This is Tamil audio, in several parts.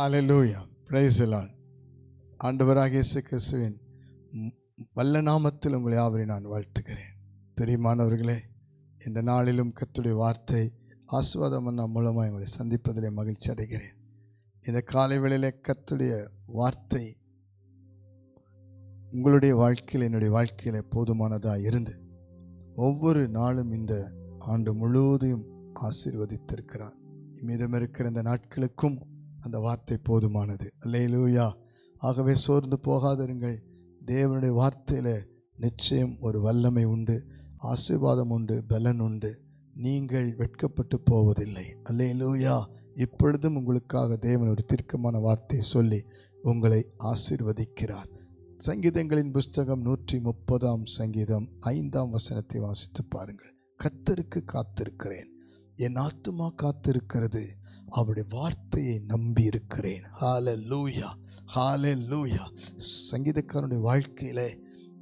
ஹலலூயா பிரைசலான் ஆண்டவராக இயேசு கிறிஸ்துவின் வல்ல நாமத்தில் உங்களை யாவரை நான் வாழ்த்துக்கிறேன் பெரியமானவர்களே இந்த நாளிலும் கத்துடைய வார்த்தை ஆசுவாதம் அண்ணா மூலமாக உங்களை சந்திப்பதிலே மகிழ்ச்சி அடைகிறேன். இந்த காலை வேளையிலே கத்துடைய வார்த்தை உங்களுடைய வாழ்க்கையில் என்னுடைய வாழ்க்கையில் போதுமானதாக இருந்து ஒவ்வொரு நாளும் இந்த ஆண்டு முழுவதையும் ஆசீர்வதித்திருக்கிறார். மீதம் இருக்கிற இந்த நாட்களுக்கும் அந்த வார்த்தை போதுமானது. அல்லையிலூயா ஆகவே சோர்ந்து போகாதிருங்கள். தேவனுடைய வார்த்தையில் நிச்சயம் ஒரு வல்லமை உண்டு. ஆசீர்வாதம் உண்டு. பலன் உண்டு. நீங்கள் வெட்கப்பட்டு போவதில்லை. அல்லையிலூயா இப்பொழுதும் உங்களுக்காக தேவன் ஒரு தீர்க்கமான வார்த்தையை சொல்லி உங்களை ஆசீர்வதிக்கிறார். சங்கீதங்களின் புஸ்தகம் நூற்றி முப்பதாம் சங்கீதம் ஐந்தாம் வசனத்தை வாசித்து பாருங்கள். கத்தருக்கு காத்திருக்கிறேன். என் ஆத்துமா காத்திருக்கிறது. அவருடைய வார்த்தையை நம்பி இருக்கிறேன். ஹால லூயா ஹால லூயா சங்கீதக்காரனுடைய வாழ்க்கையிலே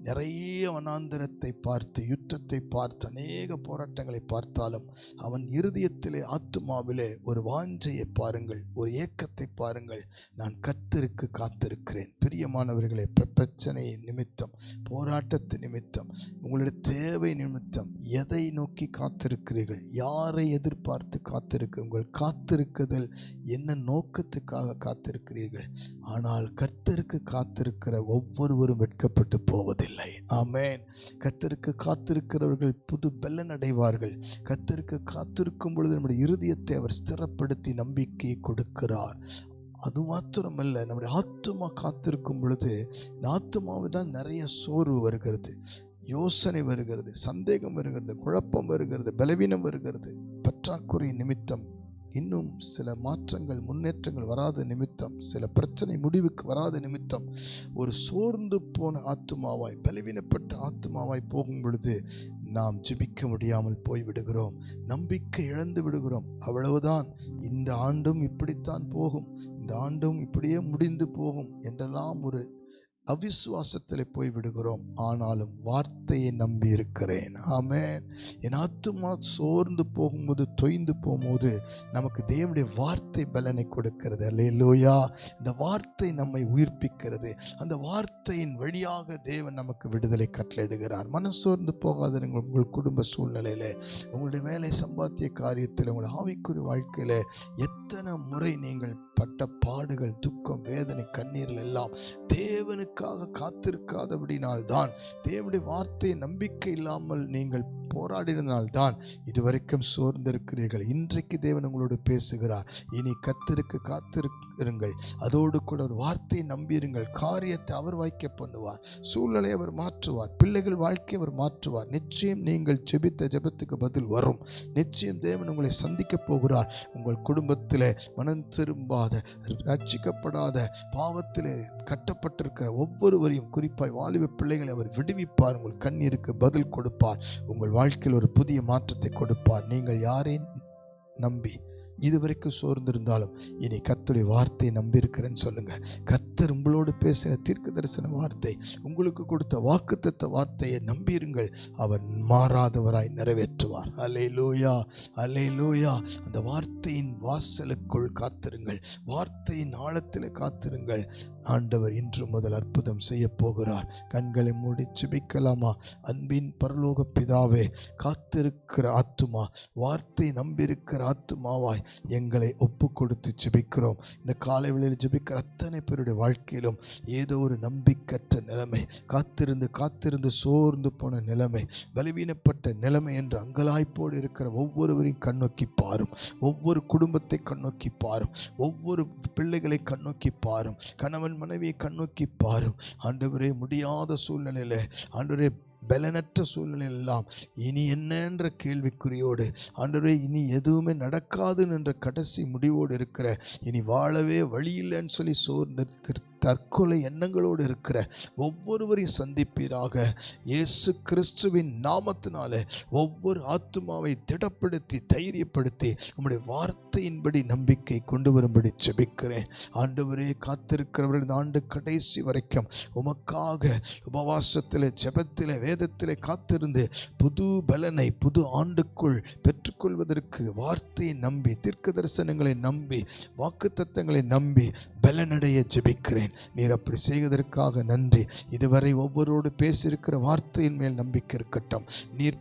நிறைய வனாந்திரத்தை பார்த்து யுத்தத்தை பார்த்து அநேக போராட்டங்களை பார்த்தாலும் அவன் இருதயத்திலே ஆத்துமாவிலே ஒரு வாஞ்சையை பாருங்கள் ஒரு ஏக்கத்தை பாருங்கள். நான் கர்த்தருக்கு காத்திருக்கிறேன். பிரியமானவர்களே பிரச்சனை நிமித்தம் போராட்டத்து நிமித்தம் உங்களுடைய தேவை நிமித்தம் எதை நோக்கி காத்திருக்கிறீர்கள்? யாரை எதிர்பார்த்து காத்திருக்கு உங்கள் காத்திருக்குதல் என்ன நோக்கத்துக்காக காத்திருக்கிறீர்கள்? ஆனால் கர்த்தருக்கு காத்திருக்கிற ஒவ்வொருவரும் வெட்கப்பட்டு போவதில்லை. ஆமேன். கத்துருக்க காத்திருக்கிறவர்கள் புது பெல்லன் அடைவார்கள். கத்திற்கு காத்திருக்கும் பொழுது நம்முடைய இருதயத்தை அவர் ஸ்திரப்படுத்தி நம்பிக்கையை கொடுக்கிறார். அது மாத்திரமல்ல நம்முடைய ஆத்துமா காத்திருக்கும் பொழுது இந்த ஆத்துமாவு தான் நிறைய சோர்வு வருகிறது. யோசனை வருகிறது சந்தேகம் வருகிறது குழப்பம் வருகிறது பலவீனம் வருகிறது. பற்றாக்குறை நிமித்தம் இன்னும் சில மாற்றங்கள் முன்னேற்றங்கள் வராத நிமித்தம் சில பிரச்சனை முடிவுக்கு வராத நிமித்தம் ஒரு சோர்ந்து போன ஆத்துமாவாய் பலவீனப்பட்ட ஆத்துமாவாய் போகும் பொழுது நாம் ஜிபிக்க முடியாமல் போய் விடுகிறோம் நம்பிக்கை இழந்து விடுகிறோம். அவ்வளவுதான். இந்த ஆண்டும் இப்படித்தான் போகும். இந்த ஆண்டும் இப்படியே முடிந்து போகும் என்றெல்லாம் ஒரு அவிசுவாசத்தில் போய் விடுகிறோம். ஆனாலும் வார்த்தையை நம்பி இருக்கிறேன். ஆமேன். என் ஆத்துமா சோர்ந்து போகும்போது தொய்ந்து போகும்போது நமக்கு தேவனுடைய வார்த்தை பலனை கொடுக்கிறது. அல்லையிலோயா இந்த வார்த்தை நம்மை உயிர்ப்பிக்கிறது. அந்த வார்த்தையின் வழியாக தேவன் நமக்கு விடுதலை கட்டளையிடுகிறார். மனம் சோர்ந்து போகாதிருங்கள் உங்கள் குடும்ப சூழ்நிலையில் உங்களுடைய வேலை சம்பாத்திய காரியத்தில் உங்கள் ஆவிக்குரிய வாழ்க்கையில் எத்தனை முறை நீங்கள் பட்ட பாடுகள் துக்கம் வேதனை கண்ணீர்கள் எல்லாம் தேவனுக்கு காத்திருக்காதபடினால் தான் தேவனுடைய வார்த்தை நம்பிக்கை இல்லாமல் நீங்கள் போராடினதினால்தான் இதுவரைக்கும் சோர்ந்திருக்கிறீர்கள். இன்றைக்கு தேவன் உங்களோடு பேசுகிறார். இனி கத்திருக்கு காத்திருங்கள் அதோடு கூட ஒரு வார்த்தையை நம்பியிருங்கள். காரியத்தை அவர் வாய்க்க பண்ணுவார். சூழ்நிலை அவர் மாற்றுவார். பிள்ளைகள் வாழ்க்கையை அவர் மாற்றுவார். நிச்சயம் நீங்கள் ஜெபித்த ஜெபத்துக்கு பதில் வரும். நிச்சயம் தேவன் உங்களை சந்திக்கப் போகிறார். உங்கள் குடும்பத்தில் மனம் திரும்பாத ரட்சிக்கப்படாத பாவத்தில் கட்டப்பட்டிருக்கிற ஒவ்வொருவரையும் குறிப்பாய் வாலிப பிள்ளைகளை அவர் விடுவிப்பார். உங்கள் கண்ணீருக்கு பதில் கொடுப்பார். உங்கள் வாழ்க்கையில் ஒரு புதிய மாற்றத்தை கொடுப்பார். நீங்கள் யாரை நம்பி இதுவரைக்கும் சோர்ந்திருந்தாலும் இனி கத்துடைய வார்த்தையை நம்பியிருக்கிறேன்னு சொல்லுங்கள் கர்த்தர் உங்களோடு பேசின தீர்க்க தரிசன வார்த்தை உங்களுக்கு கொடுத்த வாக்குத்தத்த வார்த்தையை நம்பியிருங்கள். அவர் மாறாதவராய் நிறைவேற்றுவார். அலே லூயா அலே லூயா அந்த வார்த்தையின் வாசலுக்குள் காத்திருங்கள். வார்த்தையின் ஆழத்தில் காத்திருங்கள். ஆண்டவர் இன்று முதல் அற்புதம் செய்ய போகிறார். கண்களை மூடி சுபிக்கலாமா அன்பின் பரலோக பிதாவே காத்திருக்கிற ஆத்துமா வார்த்தை நம்பியிருக்கிற ஆத்துமாவாய் எங்களை ஒப்பு கொடுத்து ஜெபிக்கிறோம். இந்த காலை வேளையில் ஜெபிக்கிற அத்தனை பேருடைய வாழ்க்கையிலும் ஏதோ ஒரு நம்பிக்கற்ற நிலைமை காத்திருந்து காத்திருந்து சோர்ந்து போன நிலைமை பலவீனப்பட்ட நிலைமை என்று அங்கலாய்ப்போடு இருக்கிற ஒவ்வொருவரையும் கண்ணோக்கி பாரும். ஒவ்வொரு குடும்பத்தை கண்ணோக்கி பாரும். ஒவ்வொரு பிள்ளைகளை கண்ணோக்கி பாரும். கணவன் மனைவியை கண்ணோக்கி பாரும். ஆண்டவரே முடியாத சூழ்நிலையில் ஆண்டவரே பலனற்ற சூழ்நிலையெல்லாம் இனி என்னன்ற கேள்விக்குறியோடு ஆண்டவரே இனி எதுவுமே நடக்காதுன்னு என்ற கடைசி முடிவோடு இருக்கிற இனி வாழவே வழி இல்லைன்னு சொல்லி சோர்ந்திருக்கிற தற்கொலை எண்ணங்களோடு இருக்கிற ஒவ்வொருவரையும் சந்திப்பீராக இயேசு கிறிஸ்துவின் நாமத்தினால ஒவ்வொரு ஆத்மாவை திடப்படுத்தி தைரியப்படுத்தி உம்முடைய வார்த்தையின்படி நம்பிக்கை கொண்டு வரும்படி ஜெபிக்கிறேன். ஆண்டவரே காத்திருக்கிறவர்கள் இந்த ஆண்டு கடைசி வரைக்கும் உமக்காக உபவாசத்தில் ஜெபத்தில் வேத வேதத்திலே காத்திருந்து புது பலனை புது ஆண்டுக்குள் பெற்றுக்கொள்வதற்கு வார்த்தையை நம்பி தீர்க்க தரிசனங்களை நம்பி வாக்குத்தத்தங்களை நம்பி பலனடைய ஜெபிக்கிறேன். நீர் அப்படி செய்வதற்காக நன்றி. இதுவரை ஒவ்வொருவரோடு பேசியிருக்கிற வார்த்தையின் மேல் நம்பிக்கை இருக்கட்டும். நீர்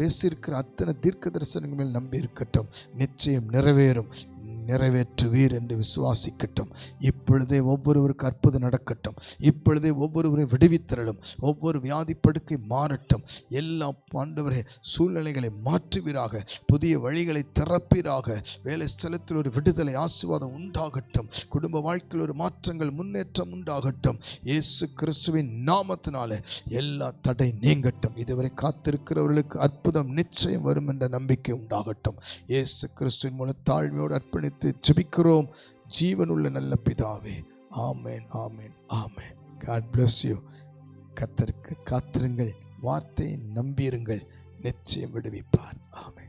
பேசியிருக்கிற அத்தனை தீர்க்க தரிசனங்கள் மேல் நம்பி இருக்கட்டும். நிச்சயம் நிறைவேறும். நிறைவேற்றுவீர் என்று விசுவாசிக்கட்டும். இப்பொழுதே ஒவ்வொருவருக்கு அற்புதம் நடக்கட்டும். இப்பொழுதே ஒவ்வொருவரை விடுவித்தரலும் ஒவ்வொரு வியாதி படுக்கை மாறட்டும். எல்லா ஆண்டவரே சூழ்நிலைகளை மாற்றுவீராக. புதிய வழிகளை திறப்பீராக. வேலை ஸ்தலத்தில் ஒரு விடுதலை ஆசீர்வாதம் உண்டாகட்டும். குடும்ப வாழ்க்கையில் ஒரு மாற்றங்கள் முன்னேற்றம் உண்டாகட்டும். இயேசு கிறிஸ்துவின் நாமத்தினால எல்லா தடை நீங்கட்டும். இதுவரை காத்திருக்கிறவர்களுக்கு அற்புதம் நிச்சயம் வரும் என்ற நம்பிக்கை உண்டாகட்டும். இயேசு கிறிஸ்துவின் மூலம் தாழ்மையோடு அர்ப்பணித்து ஜெபிக்கிறோம். ஜீவனுள்ள நல்ல பிதாவே ஆமேன் ஆமேன் ஆமேன். காட் பிளஸ் யூ கத்தருக்கு காத்திருங்கள். வார்த்தையை நம்பியிருங்கள். நிச்சயம் விடுவிப்பார். ஆமென்.